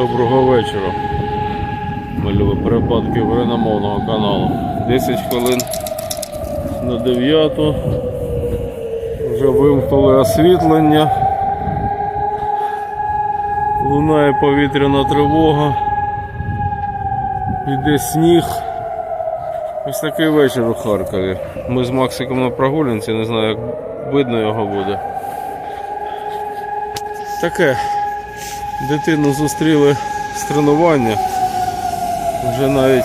Доброго вечора. Ми любимо перепадки україномовного каналу. 10 хвилин на 9. Вже вимкнули освітлення. Лунає повітряна тривога. Іде сніг. Ось такий вечір у Харкові. Ми з Максиком на прогулянці, не знаю, як видно його буде. Таке. Дитину зустріли з тренування. Вже навіть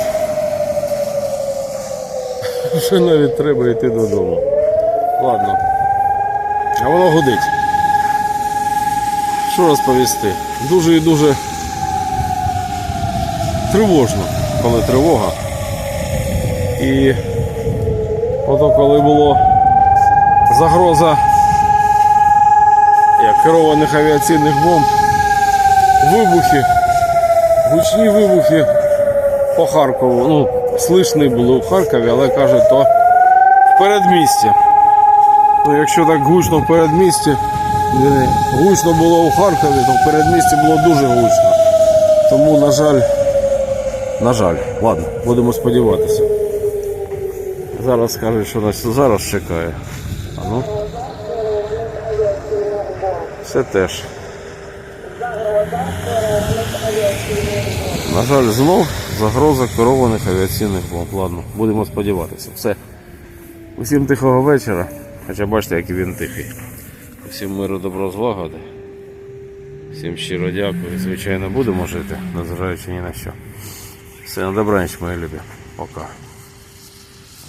вже навіть треба йти додому. Ладно. А воно гудить. Що розповісти? Дуже і дуже тривожно, коли тривога. І ото коли було загроза як керованих авіаційних бомб, вибухи, гучні вибухи по Харкову. Ну, слышні були в Харкові, але кажуть, то в передмісті. Ну, якщо так гучно в передмісті, гучно було у Харкові, то в передмісті було дуже гучно. Тому, на жаль, на жаль, ладно, будемо сподіватися. Зараз скажуть, що нас зараз чекає. А ну. Це теж. На жаль, знов загроза керованих авіаційних бомб. Ладно, будемо сподіватися. Все. Усім тихого вечора. Хоча бачите, який він тихий. Всім миру, добро, злагоди. Всім щиро дякую. Звичайно, будемо жити, незважаючи ні на що. Все на добраніч, мої любі. Пока.